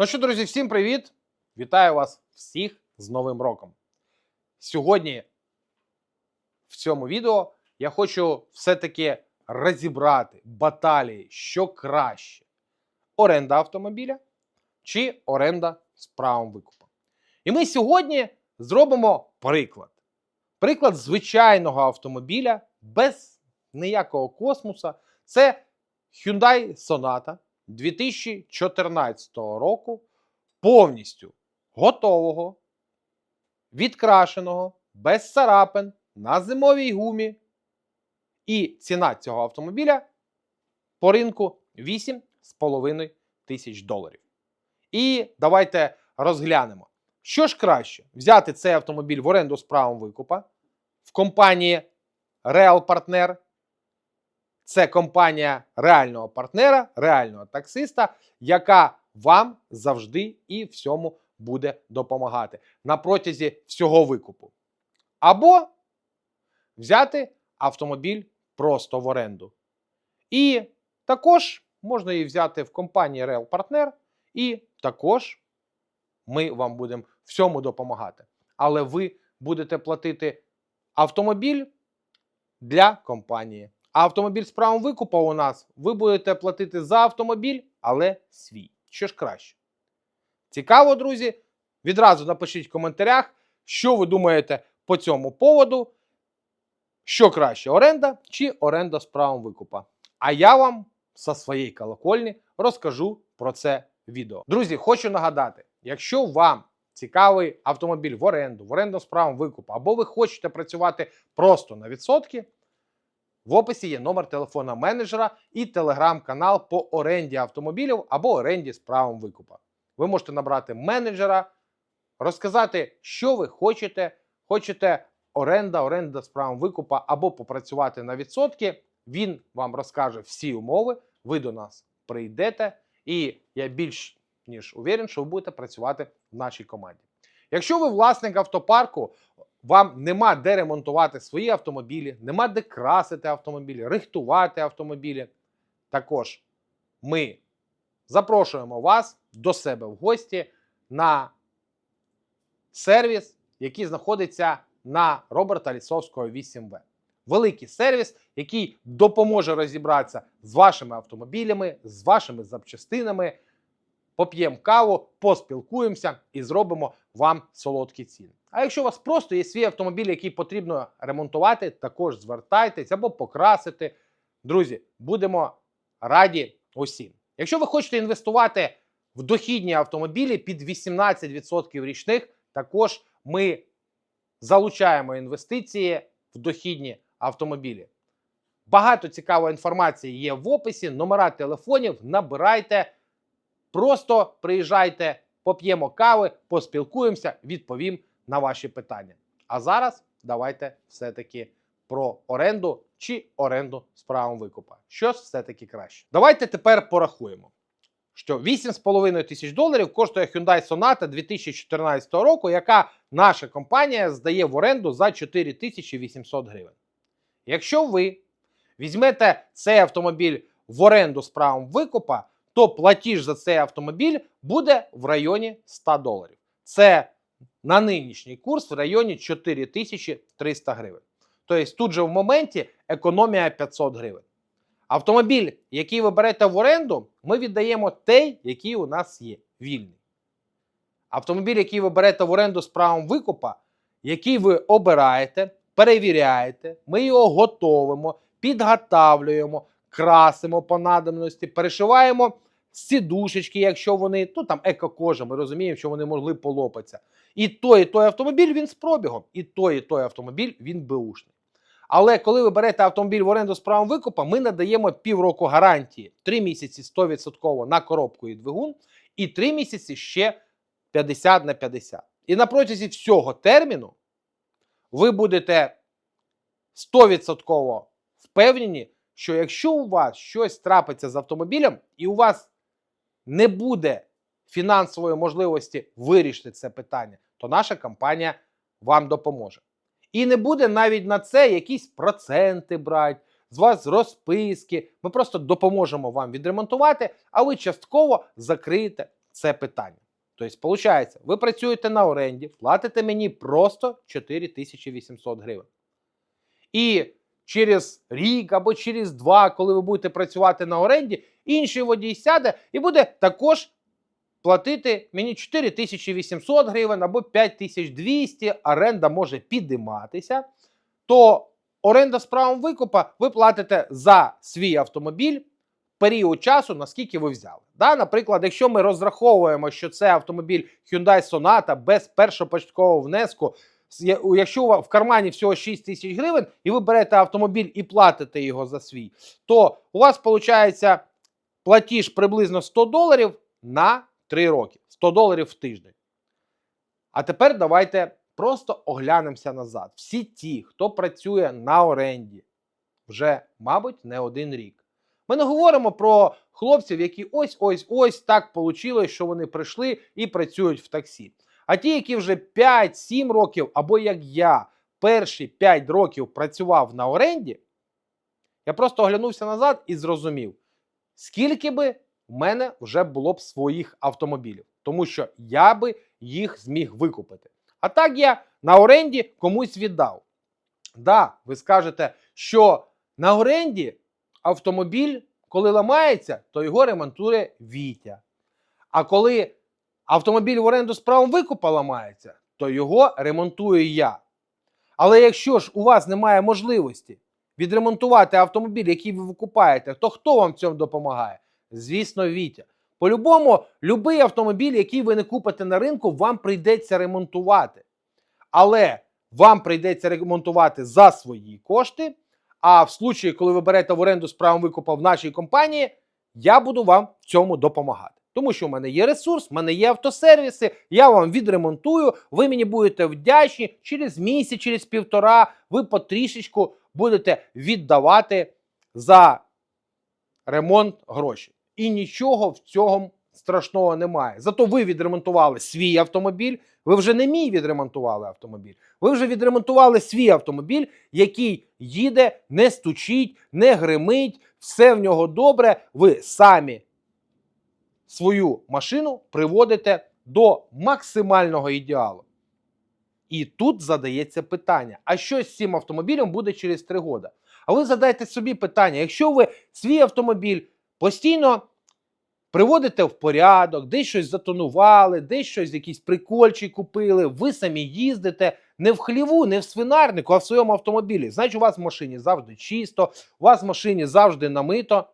Ну що, друзі, всім привіт! Вітаю вас всіх з Новим роком. Сьогодні в цьому відео я хочу все-таки розібрати баталії, що краще: оренда автомобіля чи оренда з правом викупу. І ми сьогодні зробимо приклад. Приклад звичайного автомобіля без ніякого космоса. Це Hyundai Sonata 2014 року повністю готового, відкрашеного, без царапин, на зимовій гумі. І ціна цього автомобіля по ринку 8,5 тисяч доларів. І давайте розглянемо, що ж краще взяти цей автомобіль в оренду з правом викупа в компанії Real Partner. Це компанія реального партнера, реального таксиста, яка вам завжди і всьому буде допомагати на протязі всього викупу. Або взяти автомобіль просто в оренду. І також можна її взяти в компанії Real Partner, і також ми вам будемо всьому допомагати. Але ви будете платити автомобіль для компанії. А автомобіль з правом викупу у нас ви будете платити за автомобіль, але свій. Що ж краще? Цікаво, друзі? Відразу напишіть в коментарях, що ви думаєте по цьому поводу. Що краще, оренда чи оренда з правом викупа? А я вам зі своєї колокольні розкажу про це відео. Друзі, хочу нагадати: якщо вам цікавий автомобіль в оренду, в оренду з правом викупу, або ви хочете працювати просто на відсотки, в описі є номер телефона менеджера і телеграм-канал по оренді автомобілів або оренді з правом викупа. Ви можете набрати менеджера, розказати, що ви хочете. Хочете оренда, оренда з правом викупа або попрацювати на відсотки. Він вам розкаже всі умови. Ви до нас прийдете, і я більш ніж уверен, що ви будете працювати в нашій команді. Якщо ви власник автопарку, вам нема де ремонтувати свої автомобілі, нема де красити автомобілі, рихтувати автомобілі. Також ми запрошуємо вас до себе в гості на сервіс, який знаходиться на Роберта Лісовського 8В. Великий сервіс, який допоможе розібратися з вашими автомобілями, з вашими запчастинами. Поп'ємо каву, поспілкуємося і зробимо вам солодкі ціни. А якщо у вас просто є свій автомобіль, який потрібно ремонтувати, також звертайтесь або покрасити. Друзі, будемо раді усім. Якщо ви хочете інвестувати в дохідні автомобілі під 18% річних, також ми залучаємо інвестиції в дохідні автомобілі. Багато цікавої інформації є в описі, номера телефонів, набирайте, просто приїжджайте, поп'ємо кави, поспілкуємося, відповім на ваші питання. А зараз давайте все-таки про оренду чи оренду з правом викупа. Що ж все-таки краще? Давайте тепер порахуємо, що 8,5 тисяч доларів коштує Hyundai Sonata 2014 року, яка наша компанія здає в оренду за 4800 гривень. Якщо ви візьмете цей автомобіль в оренду з правом викупа, то платіж за цей автомобіль буде в районі 100 доларів. Це на нинішній курс в районі 4300 гривень. Тобто тут же в моменті економія 500 гривень. Автомобіль, який ви берете в оренду, ми віддаємо той, який у нас є вільний. Автомобіль, який ви берете в оренду з правом викупа, який ви обираєте, перевіряєте, ми його готовимо, підготавлюємо, красимо по надобності, перешиваємо сідушечки, якщо вони, ну там еко-кожа, ми розуміємо, що вони могли полопатися. І той, і той автомобіль він з пробігом, і той, і той автомобіль він беушний. Але коли ви берете автомобіль в оренду з правом викупа, ми надаємо півроку гарантії 3 місяці 100% на коробку і двигун, і 3 місяці ще 50 на 50. І на протязі всього терміну ви будете 100% впевнені, що якщо у вас щось трапиться з автомобілем, і у вас не буде фінансової можливості вирішити це питання, то наша компанія вам допоможе. І не буде навіть на це якісь проценти брати, з вас розписки. Ми просто допоможемо вам відремонтувати, а ви частково закриєте це питання. Тобто, виходить, ви працюєте на оренді, платите мені просто 4800 гривень. І через рік або через два, коли ви будете працювати на оренді, інший водій сяде і буде також платити мені 4800 гривень або 5200, оренда може підійматися, то оренда з правом викупа ви платите за свій автомобіль період часу, наскільки ви взяли. Да? Наприклад, якщо ми розраховуємо, що це автомобіль Hyundai Sonata без першопочаткового внеску, якщо у вас в кармані всього 6 тисяч гривень, і ви берете автомобіль і платите його за свій, то у вас виходить платіж приблизно 100 доларів на 3 роки. 100 доларів в тиждень. А тепер давайте просто оглянемося назад. Всі ті, хто працює на оренді, вже, мабуть, не один рік. Ми не говоримо про хлопців, які ось ось ось так вийшло, що вони прийшли і працюють в таксі. А ті, які вже 5-7 років, або як я, перші 5 років працював на оренді, я просто оглянувся назад і зрозумів, скільки би в мене вже було б своїх автомобілів, тому що я би їх зміг викупити. А так я на оренді комусь віддав. Да, ви скажете, що на оренді автомобіль, коли ламається, то його ремонтує Вітя. А коли автомобіль в оренду з правом викупа ламається, то його ремонтую я. Але якщо ж у вас немає можливості відремонтувати автомобіль, який ви викупаєте, то хто вам в цьому допомагає? Звісно, Вітя. По-любому, будь-який автомобіль, який ви не купите на ринку, вам прийдеться ремонтувати. Але вам прийдеться ремонтувати за свої кошти. А в случаї, коли ви берете в оренду з правом викупа в нашій компанії, я буду вам в цьому допомагати. Тому що в мене є ресурс, в мене є автосервіси, я вам відремонтую, ви мені будете вдячні через місяць, через півтора, ви потрішечку будете віддавати за ремонт гроші. І нічого в цьому страшного немає. Зато ви відремонтували свій автомобіль, ви вже не мій відремонтували автомобіль. Ви вже відремонтували свій автомобіль, який їде, не стучить, не гримить, все в нього добре. Ви самі свою машину приводите до максимального ідеалу. І тут задається питання: а що з цим автомобілем буде через 3 роки? А ви задайте собі питання: якщо ви свій автомобіль постійно приводите в порядок, десь щось затонували, десь щось, якісь прикольчі купили, ви самі їздите не в хліву, не в свинарнику, а в своєму автомобілі. Значить, у вас в машині завжди чисто, у вас в машині завжди намито.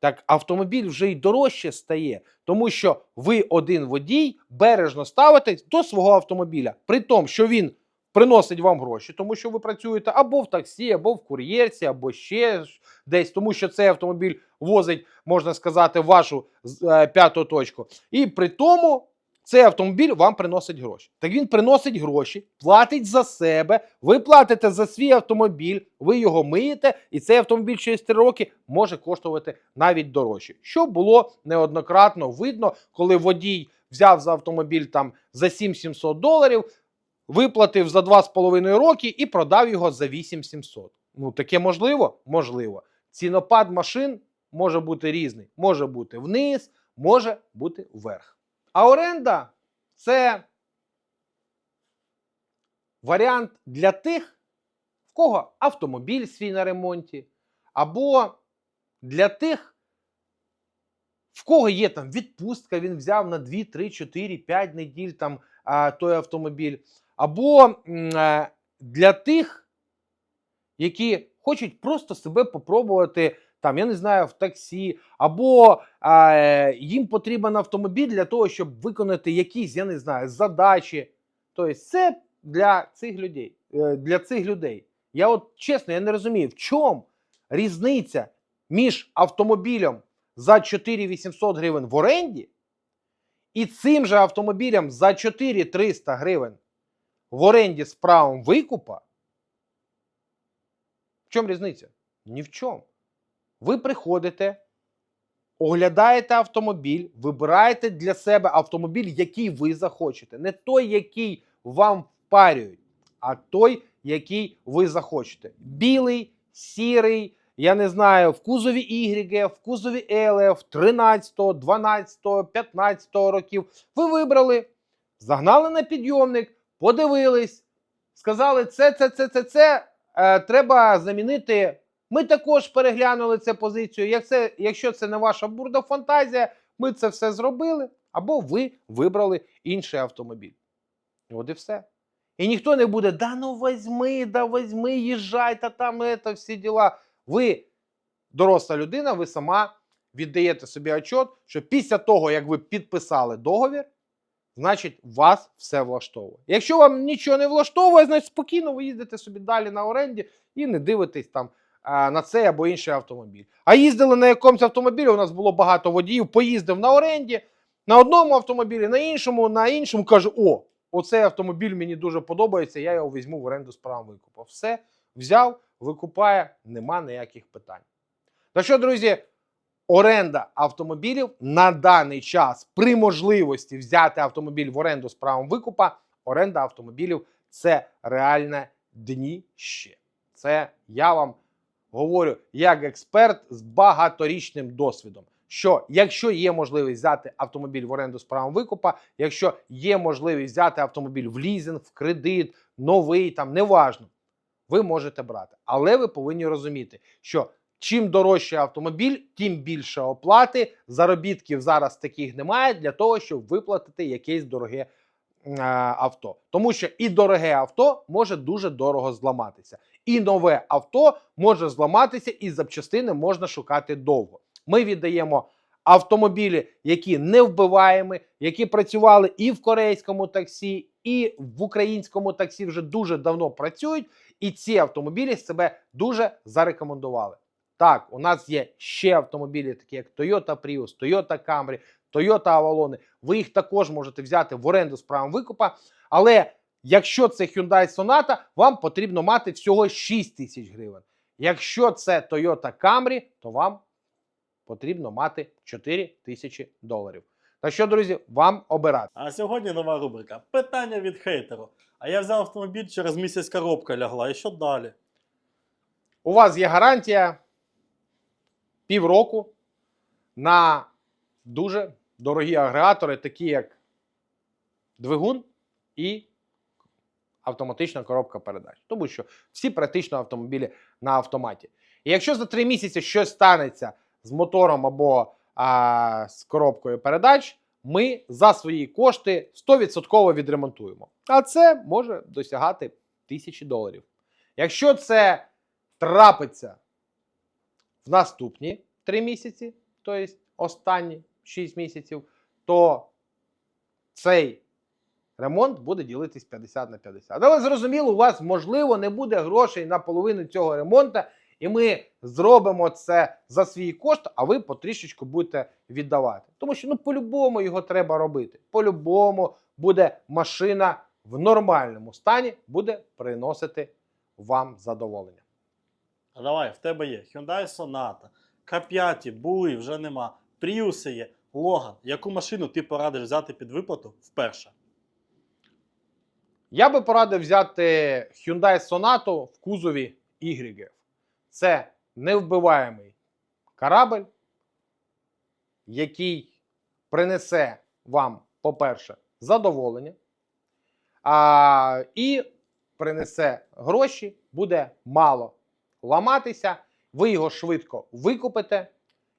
Так автомобіль вже й дорожче стає, тому що ви один водій бережно ставитесь до свого автомобіля, при тому, що він приносить вам гроші, тому що ви працюєте або в таксі, або в кур'єрці, або ще десь, тому що цей автомобіль возить, можна сказати, вашу е, п'яту точку. І при тому цей автомобіль вам приносить гроші. Так він приносить гроші, платить за себе, ви платите за свій автомобіль, ви його миєте, і цей автомобіль через 3 роки може коштувати навіть дорожче. Що було неоднократно видно, коли водій взяв за автомобіль там за 7700 доларів, виплатив за 2,5 роки і продав його за 8700. Ну, таке можливо? Можливо. Цінопад машин може бути різний. Може бути вниз, може бути вверх. А оренда це варіант для тих, в кого автомобіль свій на ремонті, або для тих, в кого є там відпустка, він взяв на 2, 3, 4, 5 неділь там а, той автомобіль, або м, е, для тих, які хочуть просто себе попробувати. Там, я не знаю, в таксі, або е, їм потрібен автомобіль для того, щоб виконати якісь, я не знаю, задачі. Тобто, це для цих людей. е, Для цих людей. Я от чесно, я не розумію, в чому різниця між автомобілем за 4800 гривень в оренді і цим же автомобілем за 4300 гривень в оренді з правом викупа. В чому різниця? Ні в чому. Ви приходите, оглядаєте автомобіль, вибираєте для себе автомобіль, який ви захочете. Не той, який вам впарюють, а той, який ви захочете. Білий, сірий, я не знаю, в кузові Y, в кузові LF 13, 12, 15 років. Ви вибрали, загнали на підйомник, подивились, сказали, це, це, це, це, це е, треба замінити. Ми також переглянули цю позицію. Як це, якщо це не ваша бурда фантазія, ми це все зробили, або ви вибрали інший автомобіль. От і все. І ніхто не буде, да ну возьми, да возьми, їжджай, та там это, всі діла. Ви, доросла людина, ви сама віддаєте собі отчет, що після того, як ви підписали договір, значить вас все влаштовує. Якщо вам нічого не влаштовує, значить спокійно ви їздите собі далі на оренді і не дивитесь там на цей або інший автомобіль. А їздили на якомусь автомобілі, у нас було багато водіїв, поїздив на оренді, на одному автомобілі, на іншому, на іншому, каже: о, оцей автомобіль мені дуже подобається, я його візьму в оренду з правом викупу. Все, взяв, викупає, нема ніяких питань. Так що, друзі, оренда автомобілів на даний час при можливості взяти автомобіль в оренду з правом викупа, оренда автомобілів це реальне дніще. Це я вам говорю як експерт з багаторічним досвідом. Що якщо є можливість взяти автомобіль в оренду з правом викупа, якщо є можливість взяти автомобіль в лізинг, в кредит, новий там, неважно, ви можете брати. Але ви повинні розуміти, що чим дорожчий автомобіль, тим більше оплати. Заробітків зараз таких немає для того, щоб виплатити якесь дороге авто. Тому що і дороге авто може дуже дорого зламатися. І нове авто може зламатися, і запчастини можна шукати довго. Ми віддаємо автомобілі, які не вбиваємі, які працювали і в корейському таксі, і в українському таксі вже дуже давно працюють. І ці автомобілі себе дуже зарекомендували. Так, у нас є ще автомобілі, такі як Toyota Prius, Toyota Camry, Toyota Avalon. Ви їх також можете взяти в оренду з правом викупа. Але якщо це Hyundai Sonata, вам потрібно мати всього 6 тисяч гривень. Якщо це Toyota Camry, то вам потрібно мати 4 тисячі доларів. Так що, друзі, вам обирати. А сьогодні нова рубрика Питання від хейтеру. А я взяв автомобіль, через місяць коробка лягла. І що далі? У вас є гарантія півроку на дуже дорогі агрегатори, такі як двигун і автоматична коробка передач. Тому що всі практично автомобілі на автоматі. І якщо за три місяці щось станеться з мотором або а, з коробкою передач, ми за свої кошти 100% відремонтуємо. А це може досягати тисячі доларів. Якщо це трапиться в наступні 3 місяці, тобто останні 6 місяців, то цей ремонт буде ділитись 50 на 50. Але зрозуміло, у вас можливо не буде грошей на половину цього ремонту, і ми зробимо це за свій кошт, а ви потрішечку будете віддавати. Тому що ну по-любому його треба робити. По-любому буде машина в нормальному стані, буде приносити вам задоволення. А давай, в тебе є Hyundai Sonata, K5 були, вже нема. Prius є, Logan. Яку машину ти порадиш взяти під виплату вперше? Я би порадив взяти Hyundai Sonata в кузові YF. Це невбиваємий корабль, який принесе вам, по-перше, задоволення, а, і принесе гроші, буде мало ламатися, ви його швидко викупите,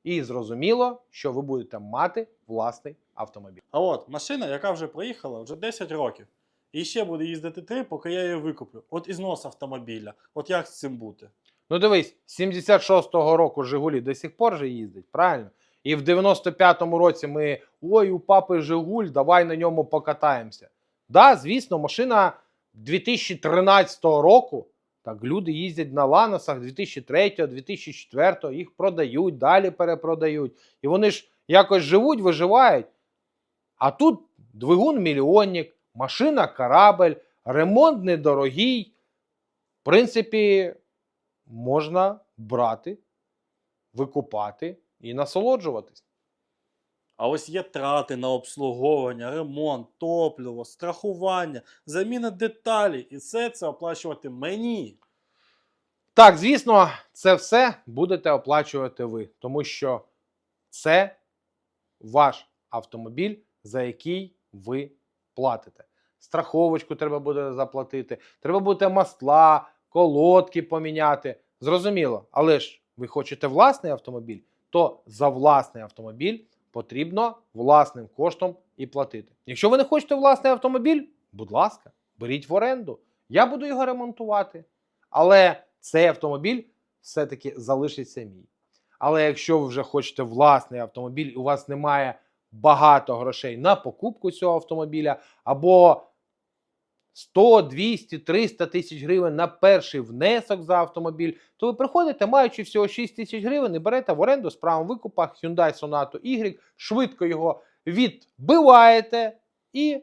і зрозуміло, що ви будете мати власний автомобіль. А от машина, яка вже проїхала вже 10 років. І ще буде їздити 3, поки я її викуплю. От ізнос автомобіля. От як з цим бути? Ну дивись, 76-го року Жигулі до сих пор же їздить, правильно? І в 95-му році ми ой, у папи Жигуль, давай на ньому покатаємося. Да, звісно, машина 2013 року. Так, люди їздять на Ланосах 2003, 2004, їх продають, далі перепродають. І вони ж якось живуть, виживають. А тут двигун мільйонник, машина корабль, ремонт недорогий. В принципі, можна брати, викупати і насолоджуватись. А ось є трати на обслуговування, ремонт, топливо, страхування, заміна деталей. І все це оплачувати мені. Так, звісно, це все будете оплачувати ви, тому що це ваш автомобіль, за який ви платите. Страховочку треба буде заплатити, треба буде масла, колодки поміняти. Зрозуміло, але ж ви хочете власний автомобіль, то за власний автомобіль потрібно власним коштом і платити. Якщо ви не хочете власний автомобіль, будь ласка, беріть в оренду. Я буду його ремонтувати. Але цей автомобіль все-таки залишиться мій. Але якщо ви вже хочете власний автомобіль, і у вас немає багато грошей на покупку цього автомобіля, або 100, 200, 300 тисяч гривень на перший внесок за автомобіль, то ви приходите, маючи всього 6 тисяч гривень, і берете в оренду з правом викупа Hyundai Sonata Y, швидко його відбиваєте і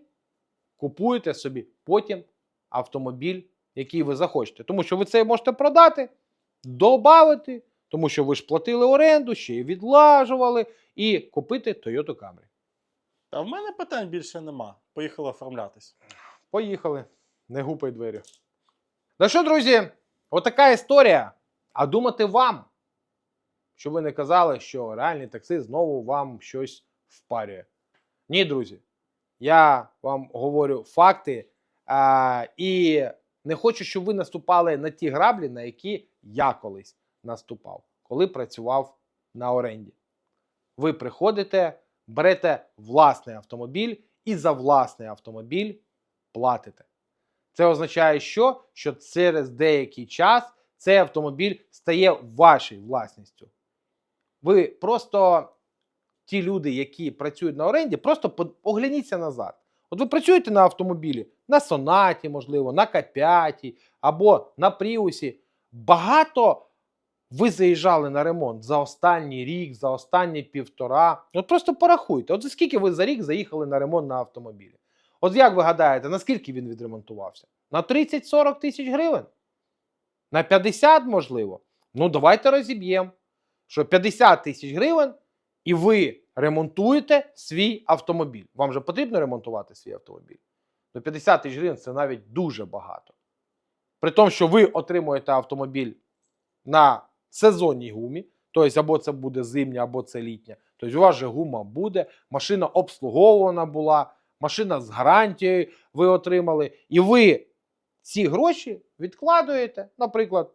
купуєте собі потім автомобіль, який ви захочете. Тому що ви це можете продати, додати, тому що ви ж платили оренду, ще й відлажували, і купити Toyota Camry. Та в мене питань більше нема. Поїхали оформлятись. Поїхали. Не гупай двері. Ну що, друзі, отака історія. А думати вам, щоб ви не казали, що реальний таксист знову вам щось впарює. Ні, друзі. Я вам говорю факти а, і не хочу, щоб ви наступали на ті граблі, на які я колись наступав, коли працював на оренді. Ви приходите, берете власний автомобіль і за власний автомобіль платите. Це означає, що? що через деякий час цей автомобіль стає вашою власністю. Ви просто ті люди, які працюють на оренді, просто по- огляніться назад. От ви працюєте на автомобілі, на Сонаті, можливо, на К5 або на Пріусі. Багато ви заїжджали на ремонт за останній рік, за останні півтора. От просто порахуйте, от за скільки ви за рік заїхали на ремонт на автомобілі. От як ви гадаєте, наскільки він відремонтувався? На 30-40 тисяч гривень? На 50, можливо? Ну, давайте розіб'ємо, що 50 тисяч гривень, і ви ремонтуєте свій автомобіль. Вам же потрібно ремонтувати свій автомобіль. Ну, 50 тисяч гривень це навіть дуже багато. При тому, що ви отримуєте автомобіль на сезонній гумі, тобто або це буде зимня, або це літня. Тобто у вас же гума буде, машина обслуговувана була, машина з гарантією ви отримали, і ви ці гроші відкладуєте, наприклад,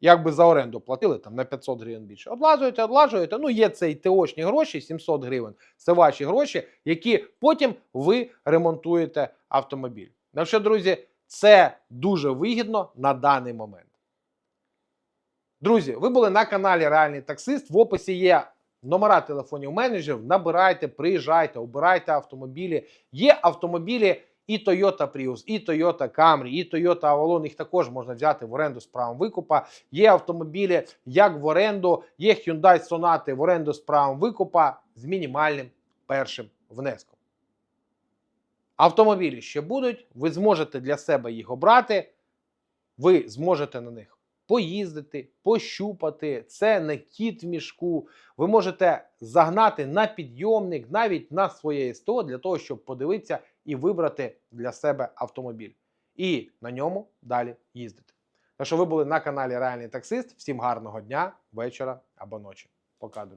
як би за оренду платили там на 500 гривень більше. Одлажуєте, одлажуєте. Ну, є цей ТОшні гроші, 700 гривень. Це ваші гроші, які потім ви ремонтуєте автомобіль. Так що, друзі, це дуже вигідно на даний момент. Друзі, ви були на каналі Реальний таксист. В описі є номера телефонів менеджерів. Набирайте, приїжджайте, обирайте автомобілі. Є автомобілі і Toyota Prius, і Toyota Camry, і Toyota Avalon. Їх також можна взяти в оренду з правом викупа. Є автомобілі як в оренду, є Hyundai Sonata в оренду з правом викупа з мінімальним першим внеском. Автомобілі ще будуть, ви зможете для себе їх обрати, ви зможете на них поїздити, пощупати. Це не кіт в мішку. Ви можете загнати на підйомник, навіть на своє СТО, для того, щоб подивитися і вибрати для себе автомобіль. І на ньому далі їздити. Так що ви були на каналі Реальний таксист. Всім гарного дня, вечора або ночі. Пока.